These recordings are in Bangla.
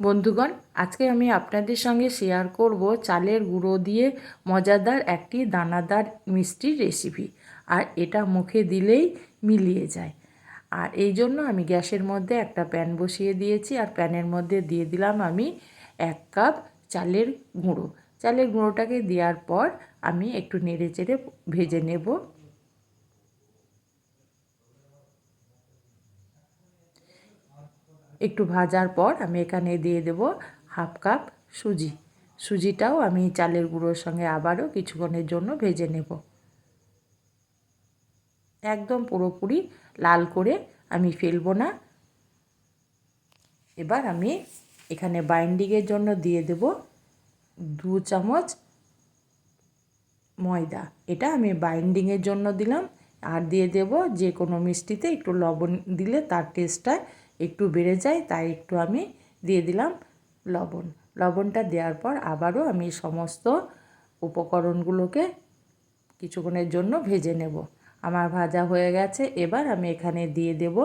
বন্ধুগণ, আজকে আমি আপনাদের সঙ্গে শেয়ার করব চালের গুঁড়ো দিয়ে মজাদার একটি দানাদার মিষ্টির রেসিপি আর এটা মুখে দিলেই মিলিয়ে যায়। আর এই জন্য আমি গ্যাসের মধ্যে একটা প্যান বসিয়ে দিয়েছি। আর প্যানের মধ্যে দিয়ে দিলাম আমি এক কাপ চালের গুঁড়ো। চালের গুঁড়োটাকে দেওয়ার পর আমি একটু নেড়ে চেড়ে ভেজে নেব। একটু ভাজার পর আমি এখানে দিয়ে দেব হাফ কাপ সুজি। সুজিটাও আমি চালের গুঁড়োর সঙ্গে আবারও কিছুক্ষণের জন্য ভেজে নেব। একদম পুরোপুরি লাল করে আমি ফেলব না। এবার আমি এখানে বাইন্ডিংয়ের জন্য দিয়ে দেব দু চামচ ময়দা। এটা আমি বাইন্ডিংয়ের জন্য দিলাম। আর দিয়ে দেব যে কোনো মিষ্টিতে একটু লবণ দিলে তার টেস্টটা একটু বেড়ে যায়, তাই একটু আমি দিয়ে দিলাম লবণ। লবণটা দেওয়ার পর আবারও আমি সমস্ত উপকরণগুলোকে কিছুক্ষণের জন্য ভেজে নেব। আমার ভাজা হয়ে গেছে, এবার আমি এখানে দিয়ে দেব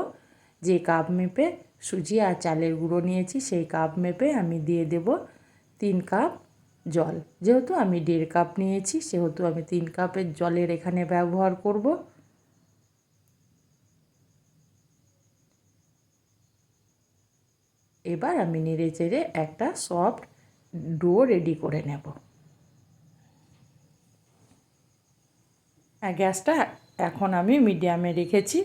যে কাপ মেপে সুজি আর চালের গুঁড়ো নিয়েছি, সেই কাপ মেপে আমি দিয়ে দেব তিন কাপ জল। যেহেতু আমি দেড় কাপ নিয়েছি, সেহেতু আমি তিন কাপের জলের এখানে ব্যবহার করব। এবার আমি নেড়ে চেড়ে একটা সফট ডো রেডি করে নেব। গ্যাসটা এখন আমি মিডিয়ামে রেখেছি।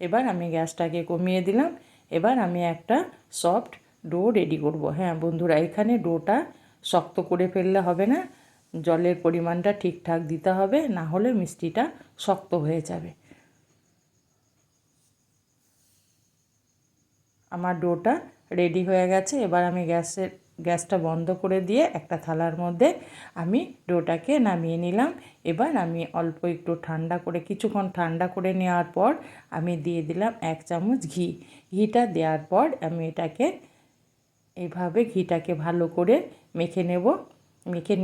এবার আমি গ্যাসটাকে কমিয়ে দিলাম। এবার আমি একটা সফট ডো রেডি করব। হ্যাঁ বন্ধুরা, এখানে ডোটা শক্ত করে ফেললে হবে না। জলের পরিমাণটা ঠিকঠাক দিতে হবে, না হলে মিষ্টিটা শক্ত হয়ে যাবে। আমার ডোটা রেডি হয়ে গেছে। এবার আমি গ্যাসের, গ্যাসটা বন্ধ করে দিয়ে একটা থালার মধ্যে আমি ডোটাকে নামিয়ে নিলাম। এবার আমি অল্প একটু ঠান্ডা করে, কিছুক্ষণ ঠান্ডা করে নেওয়ার পর আমি দিয়ে দিলাম এক চামচ ঘি। ঘিটা দেওয়ার পর আমি এটাকে এইভাবে ঘিটাকে ভালো করে মেখে নেব। মেখে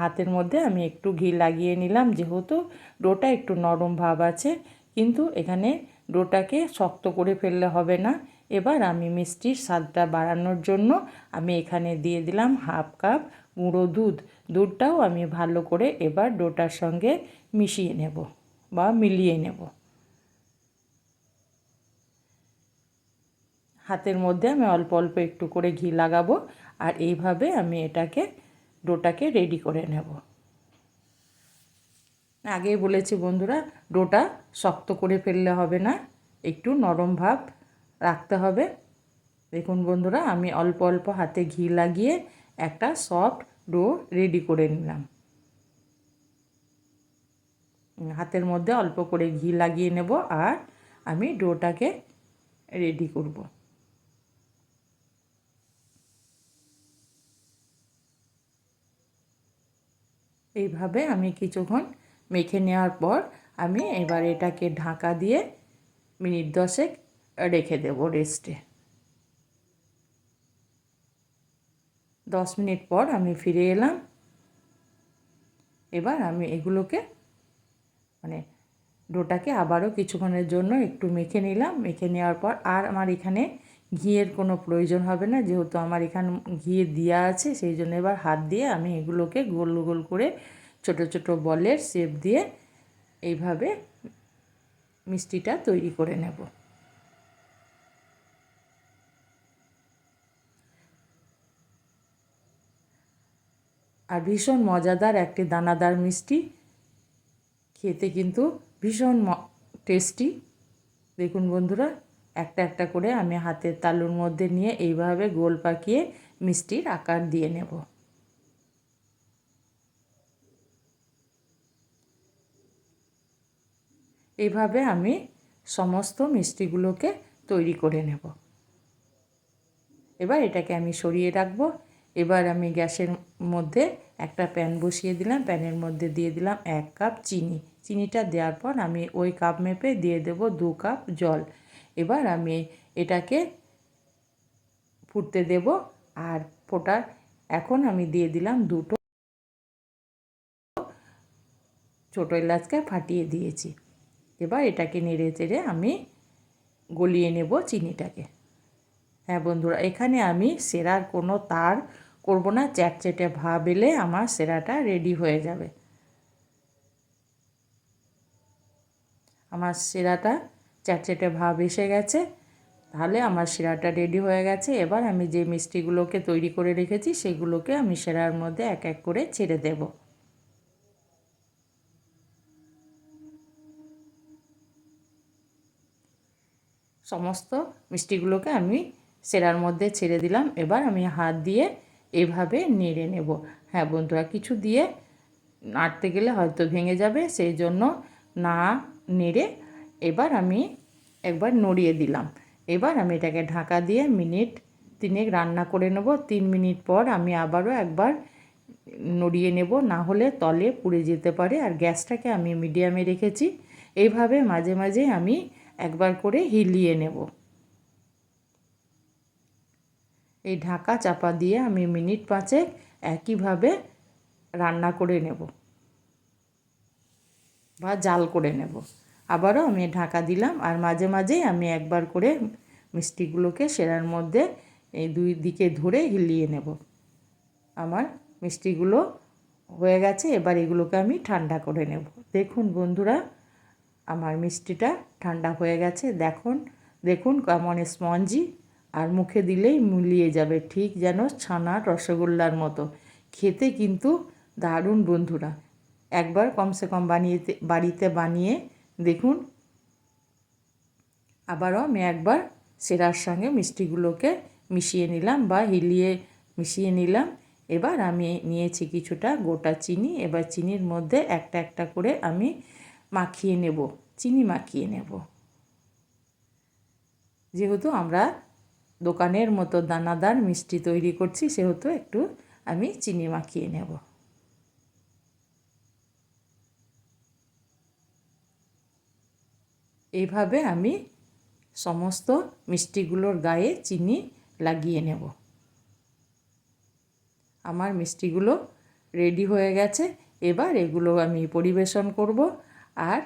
হাতের মধ্যে আমি একটু ঘি লাগিয়ে নিলাম। যেহেতু ডোটা একটু নরম ভাব আছে, কিন্তু এখানে ডোটাকে শক্ত করে ফেললে হবে না। এবার আমি মিষ্টির স্বাদটা বাড়ানোর জন্য আমি এখানে দিয়ে দিলাম হাফ কাপ গুঁড়ো দুধ। দুধটাও আমি ভালো করে এবার ডোটার সঙ্গে মিশিয়ে নেব বা মিলিয়ে নেব। হাতের মধ্যে আমি অল্প অল্প একটু করে ঘি লাগাবো আর এইভাবে আমি এটাকে, ডোটাকে রেডি করে নেব। আগেই বলেছি বন্ধুরা, ডোটা শক্ত করে ফেললে হবে না, একটু নরম ভাব রাখতে হবে। দেখুন বন্ধুরা, আমি অল্প অল্প হাতে ঘি লাগিয়ে একটা সফট ডো রেডি করে নিলাম। হাতের মধ্যে অল্প করে ঘি লাগিয়ে নেব আর আমি ডোটাকে রেডি করব। এইভাবে আমি কিছুক্ষণ মেখে নেওয়ার পর আমি এবার এটাকে ঢাকা দিয়ে মিনিট দশেক রেখে দেব রেস্টে দশ মিনিট পর আমি ফিরে এলাম। এবার আমি এগুলোকে মানে ডোটাকে আবারও কিছুক্ষণের জন্য একটু মেখে নিলাম। মেখে নেওয়ার পর আর আমার এখানে ঘিয়ের কোনো প্রয়োজন হবে না। যেহেতু আমার এখানে ঘি দেওয়া আছে, সেই জন্য এবার হাত দিয়ে আমি এগুলোকে গোল গোল করে ছোট ছোট বলের শেপ দিয়ে এইভাবে মিষ্টিটা তৈরি করে নেব। আর ভীষণ মজাদার একটি দানাদার মিষ্টি। খেতে কিন্তু ভীষণ টেস্টি দেখুন বন্ধুরা, একটা একটা করে আমি হাতের তালুর মধ্যে নিয়ে এইভাবে গোল পাকিয়ে মিষ্টির আকার দিয়ে নেব। এইভাবে আমি সমস্ত মিষ্টিগুলোকে তৈরি করে নেব। এবার এটাকে আমি সরিয়ে রাখব। এবার আমি গ্যাসের মধ্যে একটা প্যান বসিয়ে দিলাম। প্যানের মধ্যে দিয়ে দিলাম এক কাপ চিনি। চিনিটা দেওয়ার পর আমি ওই কাপ মেপে দিয়ে দেব দু কাপ জল। এবার আমি এটাকে ফুটতে দেব আর ফোটার এখন আমি দিয়ে দিলাম দুটো ছোটো এলাচকে ফাটিয়ে দিয়েছি। এবার এটাকে নেড়ে চেড়ে আমি গলিয়ে নেব চিনিটাকে। হ্যাঁ বন্ধুরা, এখানে আমি সেরার কোনো তার করব না। চ্যাটচেটে ভাব এলে আমার সেরাটা রেডি হয়ে যাবে। আমার সেরাটা চ্যাটচেটে ভাব এসে গেছে। তাহলে আমার সেরাটা রেডি হয়ে গেছে। এবার আমি যে মিষ্টিগুলোকে তৈরি করে রেখেছি, সেগুলোকে আমি সেরার মধ্যে এক এক করে ছেড়ে দেব। সমস্ত মিষ্টিগুলোকে আমি সেরার মধ্যে ছেড়ে দিলাম। এবার আমি হাত দিয়ে এভাবে নেড়ে নেব। হ্যাঁ বন্ধুরা, কিছু দিয়ে নাড়তে গেলে হয়তো ভেঙে যাবে, সেই জন্য না নেড়ে এবার আমি একবার নড়িয়ে দিলাম। এবার আমি এটাকে ঢাকা দিয়ে মিনিট তিনেক রান্না করে নেব। তিন মিনিট পর আমি আবারও একবার নড়িয়ে নেব। না হলে তলে পুড়ে যেতে পারে। আর গ্যাসটাকে আমি মিডিয়ামে রেখেছি। এইভাবে মাঝে মাঝে আমি একবার করে হিলিয়ে নেব। এই ঢাকা চাপা দিয়ে আমি মিনিট পাঁচেক একইভাবে রান্না করে নেব। বা জাল করে নেব। আবারও আমি ঢাকা দিলাম আর মাঝে মাঝেই আমি একবার করে মিষ্টিগুলোকে সেরার মধ্যে এই দুই দিকে ধরে হিলিয়ে নেব। আমার মিষ্টিগুলো হয়ে গেছে, এবার এগুলোকে আমি ঠান্ডা করে নেব। দেখুন বন্ধুরা, আমার মিষ্টিটা ঠান্ডা হয়ে গেছে। দেখুন দেখুন কেমন স্পঞ্জি। আর মুখে দিলেই মুলিয়ে যাবে ঠিক যেন ছানার রসগোল্লার মতো। খেতে কিন্তু দারুণ বন্ধুরা। একবার কমসে কম বানিয়ে বাড়িতে বানিয়ে দেখুন। আবারও আমি একবার সেরার সঙ্গে মিষ্টিগুলোকে মিশিয়ে নিলাম বা হিলিয়ে মিশিয়ে নিলাম। এবার আমি নিয়েছি কিছুটা গোটা চিনি। এবার চিনির মধ্যে একটা একটা করে আমি মাখিয়ে নেব। চিনি মাখিয়ে নেব। যেহেতু আমরা দোকানের মতো দানাদার মিষ্টি তৈরি করছি, সেহেতু একটু আমি চিনি মাখিয়ে নেব। এইভাবে আমি সমস্ত মিষ্টিগুলোর গায়ে চিনি লাগিয়ে নেব। আমার মিষ্টিগুলো রেডি হয়ে গেছে, এবার এগুলো আমি পরিবেশন করব, আর